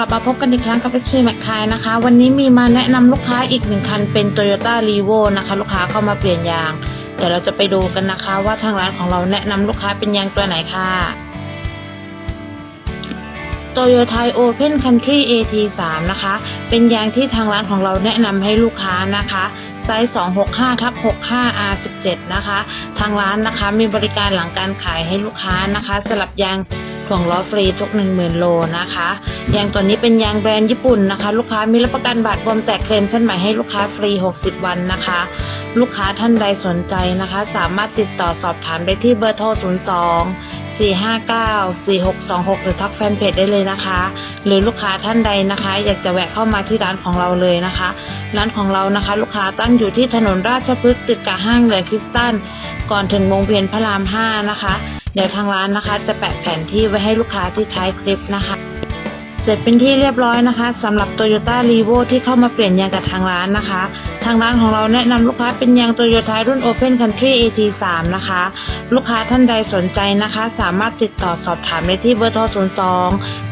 กลับมาพบกันอีกครั้งกับ SP m a c คายนะคะ วันนี้มีมาแนะนำลูกค้าอีกหนึ่งคันเป็น Toyota r e v o นะคะ ลูกค้าเข้ามาเปลี่ยนยาง เดี๋ยวเราจะไปดูกันนะคะว่าทางร้านของเราแนะนำลูกค้าเป็นยางตัวไหนค่ะ Toyota Open Country AT3 นะคะ เป็นยางที่ทางร้านของเราแนะนำให้ลูกค้านะคะไซส์ 265ทับ65 R17 นะคะ ทางร้านนะคะมีบริการหลังการขายให้ลูกค้านะคะ สลับยาง ถ่วงล้อฟรีทุก 10,000 โลนะคะยางตัวนี้เป็นยางแบรนด์ญี่ปุ่นนะคะ ลูกค้ามีรับประกันบาดบวมแตกเคลมชั้นใหม่ให้ลูกค้าฟรี 60 วันนะคะ ลูกค้าท่านใดสนใจนะคะ สามารถติดต่อสอบถามได้ที่เบอร์โทร 02 459 4626 หรือทักแฟนเพจได้เลยนะคะ หรือลูกค้าท่านใดนะคะ อยากจะแวะเข้ามาที่ร้านของเราเลยนะคะ ร้านของเรานะคะ ลูกค้าตั้งอยู่ที่ถนนราชพฤกษ์ติดกับห้างเหลือคริสตันก่อนถึงวงเวียนพระราม 5 นะคะ ดี๋ยวทางร้านนะคะ จะแปะแผนที่ไว้ให้ลูกค้าที่ท้ายคลิปนะคะ เสร็จเป็นที่เรียบร้อยนะคะสำหรับ Toyota r e v o ที่เข้ามาเปลี่ยนยางกับทางร้านนะคะ ทางร้านของเราแนะนำลูกค้าเป็นยาง Toyota รุ่น Open Country AT3 นะคะ ลูกค้าท่านใดสนใจนะคะ สามารถติดต่อสอบถามได้ที่เบอร์โทร 02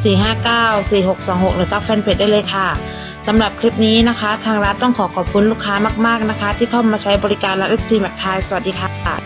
459 4626 หรือทักแฟนเพจได้เลยค่ะสำหรับคลิปนี้นะคะ ทางร้านต้องขอขอบคุณลูกค้ามาก ๆนะคะ ที่เข้ามาใช้บริการและ FC แมคทายสวัสดีค่ะ